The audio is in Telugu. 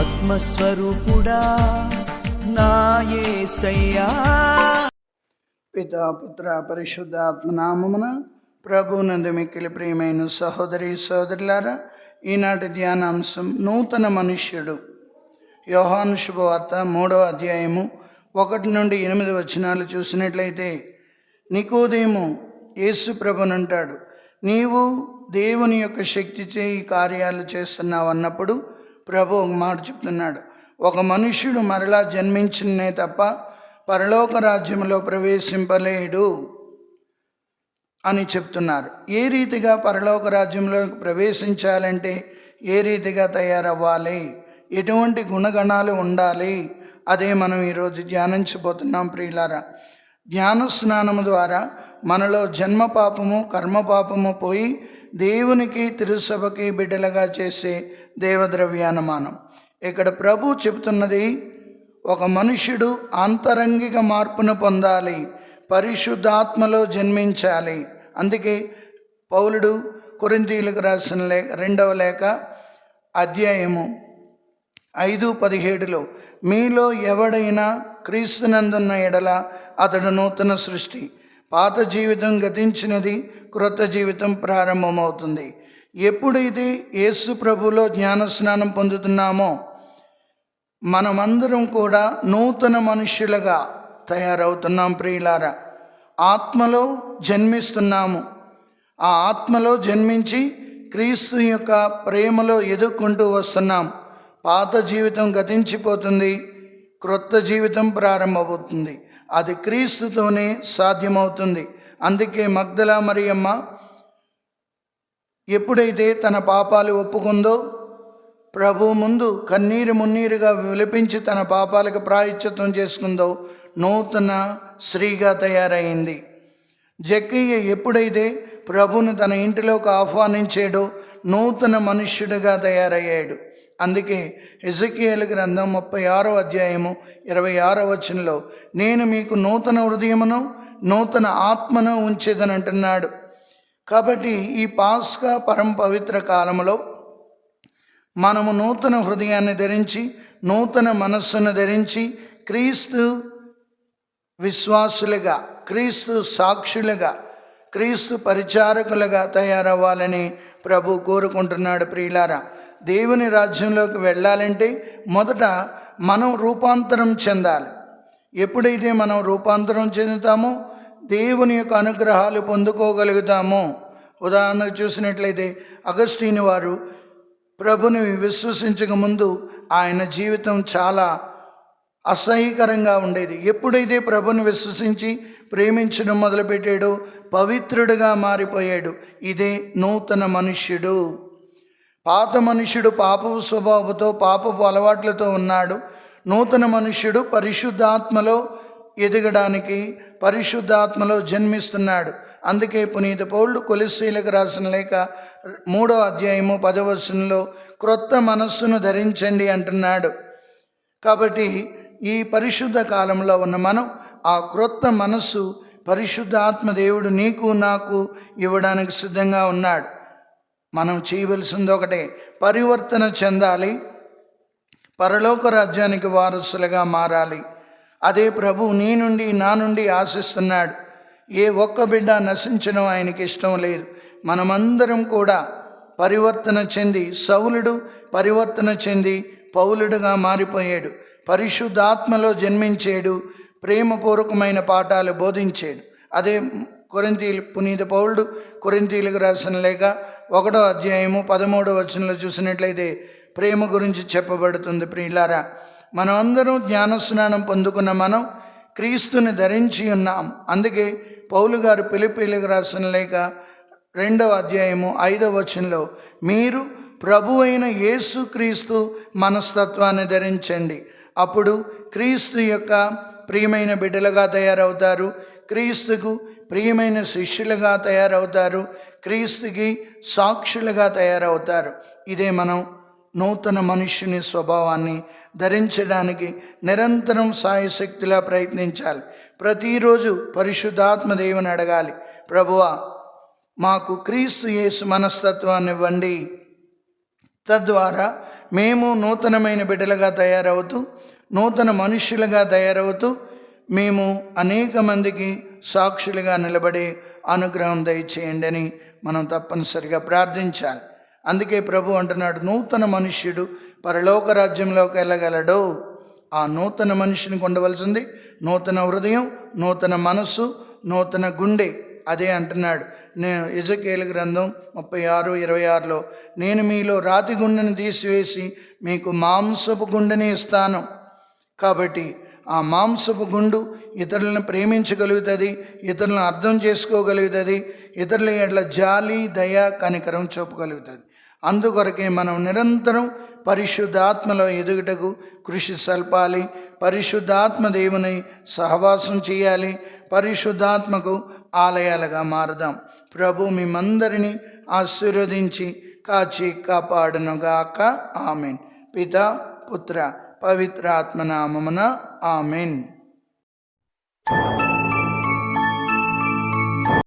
ఆత్మస్వరూపుడా నాయసయ్యా పితా పుత్ర పరిశుద్ధ ఆత్మనామమున ప్రభునందు మిక్కిలి ప్రియమైన సహోదరి సహోదరులారా ఈనాటి ధ్యానాంశం నూతన మనుష్యుడు. యోహాను శుభవార్త మూడో అధ్యాయము ఒకటి నుండి ఎనిమిది వచనాలు చూసినట్లయితే నికోదేము యేసు ప్రభునంటాడు నీవు దేవుని యొక్క శక్తిచే ఈ కార్యాలు చేస్తున్నావు అన్నప్పుడు ప్రభు ఒక మాట చెప్తున్నాడు. ఒక మనుష్యుడు మరలా జన్మించినే తప్ప పరలోక రాజ్యంలో ప్రవేశింపలేడు అని చెప్తున్నారు. ఏ రీతిగా పరలోక రాజ్యంలో ప్రవేశించాలంటే ఏ రీతిగా తయారవ్వాలి? ఎటువంటి గుణగణాలు ఉండాలి? అదే మనం ఈరోజు ధ్యానించబోతున్నాం ప్రియులారా. జ్ఞాన స్నానము ద్వారా మనలో జన్మ పాపము కర్మ పాపము పోయి దేవునికి తిరుసభకి బిడ్డలుగా చేసే దేవద్రవ్యానమానం. ఇక్కడ ప్రభు చెబుతున్నది ఒక మనుష్యుడు ఆంతరంగిక మార్పును పొందాలి పరిశుద్ధాత్మలో జన్మించాలి. అందుకే పౌలుడు కొరింతీలకు రాసిన లేఖ రెండవ లేఖ అధ్యాయము ఐదు పదిహేడులో మీలో ఎవడైనా క్రీస్తునందున్న ఎడల అతడు నూతన సృష్టి పాత జీవితం గతించినది క్రొత్త జీవితం ప్రారంభమవుతుంది. ఎప్పుడైతే యేసు ప్రభులో జ్ఞానస్నానం పొందుతున్నామో మనమందరం కూడా నూతన మనుష్యులుగా తయారవుతున్నాం ప్రియులారా. ఆత్మలో జన్మిస్తున్నాము. ఆ ఆత్మలో జన్మించి క్రీస్తు యొక్క ప్రేమలో ఎదుర్కొంటూ వస్తున్నాం. పాత జీవితం గతించిపోతుంది. క్రొత్త జీవితం ప్రారంభమవుతుంది. అది క్రీస్తుతోనే సాధ్యమవుతుంది. అందుకే మగ్దల మరియమ్మ ఎప్పుడైతే తన పాపాలు ఒప్పుకుందో ప్రభు ముందు కన్నీరు మున్నీరుగా విలపించి తన పాపాలకు ప్రాయశ్చిత్తం చేసుకుందో నూతన స్త్రీగా తయారైంది. జక్కయ్య ఎప్పుడైతే ప్రభును తన ఇంటిలోకి ఆహ్వానించాడో నూతన మనుష్యుడిగా తయారయ్యాడు. అందుకే ఎజకియల్ గ్రంథం ముప్పై ఆరో అధ్యాయము ఇరవై ఆరో వచనంలో నేను మీకు నూతన హృదయమును నూతన ఆత్మను ఉంచేదని అంటున్నాడు కాబట్టి ఈ పాస్కా పరమ పవిత్ర కాలంలో మనము నూతన హృదయాన్ని ధరించి నూతన మనస్సును ధరించి క్రీస్తు విశ్వాసులుగా క్రీస్తు సాక్షులుగా క్రీస్తు పరిచారకులుగా తయారవ్వాలని ప్రభు కోరుకుంటున్నాడు ప్రియులారా. దేవుని రాజ్యంలోకి వెళ్ళాలంటే మొదట మనం రూపాంతరం చెందాలి. ఎప్పుడైతే మనం రూపాంతరం చెందుతామో దేవుని యొక్క అనుగ్రహాలు పొందుకోగలుగుతామో. ఉదాహరణకు చూసినట్లయితే అగస్టీని వారు ప్రభుని విశ్వసించక ముందు ఆయన జీవితం చాలా అసహ్యకరంగా ఉండేది. ఎప్పుడైతే ప్రభుని విశ్వసించి ప్రేమించడం మొదలుపెట్టాడో పవిత్రుడిగా మారిపోయాడు. ఇదే నూతన మనుష్యుడు. పాత మనుష్యుడు పాపపు స్వభావంతో పాపపు అలవాట్లతో ఉన్నాడు. నూతన మనుష్యుడు పరిశుద్ధాత్మలో ఎదగడానికి పరిశుద్ధాత్మలో జన్మిస్తున్నాడు. అందుకే పునీత పౌరుడు కొలిశీలకు రాసిన లేక మూడో అధ్యాయము పదవచనంలో క్రొత్త మనస్సును ధరించండి అంటున్నాడు. కాబట్టి ఈ పరిశుద్ధ కాలంలో ఉన్న మనం ఆ క్రొత్త మనస్సు పరిశుద్ధాత్మ దేవుడు నీకు నాకు ఇవ్వడానికి సిద్ధంగా ఉన్నాడు. మనం చేయవలసింది ఒకటే పరివర్తన చెందాలి పరలోక రాజ్యానికి వారసులుగా మారాలి. అదే ప్రభు నీ నుండి నా నుండి ఆశిస్తున్నాడు. ఏ ఒక్క బిడ్డ నశించడం ఆయనకి ఇష్టం లేదు. మనమందరం కూడా పరివర్తన చెంది సౌలుడు పరివర్తన చెంది పౌలుడుగా మారిపోయాడు. పరిశుద్ధాత్మలో జన్మించాడు. ప్రేమపూర్వకమైన పాఠాలు బోధించాడు. అదే కొరింతీలు పునీత పౌలుడు కొరింతీలకు రాసిన లేక ఒకటో అధ్యాయము పదమూడో వచనంలో చూసినట్లయితే ప్రేమ గురించి చెప్పబడుతుంది ప్రియులారా. మనమందరం జ్ఞానస్నానం పొందుకున్న మనం క్రీస్తుని ధరించి ఉన్నాం. అందుకే పౌలు గారు పిలిపిలికి రాసిన లేక రెండవ అధ్యాయము ఐదవ వచనంలో మీరు ప్రభు అయిన యేసు క్రీస్తు మనస్తత్వాన్ని ధరించండి. అప్పుడు క్రీస్తు యొక్క ప్రియమైన బిడ్డలుగా తయారవుతారు. క్రీస్తుకు ప్రియమైన శిష్యులుగా తయారవుతారు. క్రీస్తుకి సాక్షులుగా తయారవుతారు. ఇదే మనం నూతన మనుష్యుని స్వభావాన్ని ధరించడానికి నిరంతరం సాయశక్తిలా ప్రయత్నించాలి. ప్రతిరోజు పరిశుద్ధాత్మ దేవుని అడగాలి ప్రభువా మాకు క్రీస్తు యేసు మనస్తత్వాన్ని ఇవ్వండి. తద్వారా మేము నూతనమైన బిడ్డలుగా తయారవుతూ నూతన మనుష్యులుగా తయారవుతూ మేము అనేక మందికి సాక్షులుగా నిలబడి అనుగ్రహం దయచేయండి అని మనం తప్పనిసరిగా ప్రార్థించాలి. అందుకే ప్రభు అంటున్నాడు నూతన మనుష్యుడు పరలోక రాజ్యంలోకి వెళ్ళగలడు. ఆ నూతన మనిషిని ఉండవలసింది నూతన హృదయం నూతన మనస్సు నూతన గుండె. అదే అంటున్నాడు. నేను యజకేల గ్రంథం ముప్పై ఆరు ఇరవై ఆరులో నేను మీలో రాతి గుండెని తీసివేసి మీకు మాంసపు గుండెని ఇస్తాను. కాబట్టి ఆ మాంసపు గుండు ఇతరులను ప్రేమించగలుగుతుంది ఇతరులను అర్థం చేసుకోగలుగుతుంది ఇతరుల ఎట్ల జాలి దయ కనికరం చూపగలుగుతుంది. అందుకొరకే మనం నిరంతరం పరిశుద్ధాత్మలో ఎదుగుటకు కృషి సల్పాలి. పరిశుద్ధాత్మ దేవుని సహవాసం చేయాలి. పరిశుద్ధాత్మకు ఆలయాలుగా మారుదాం. ప్రభు మిమ్మందరినీ ఆశీర్వదించి కాచి కాపాడునుగాక. ఆమెన్. పిత పుత్ర పవిత్రాత్మనామమున ఆమెన్.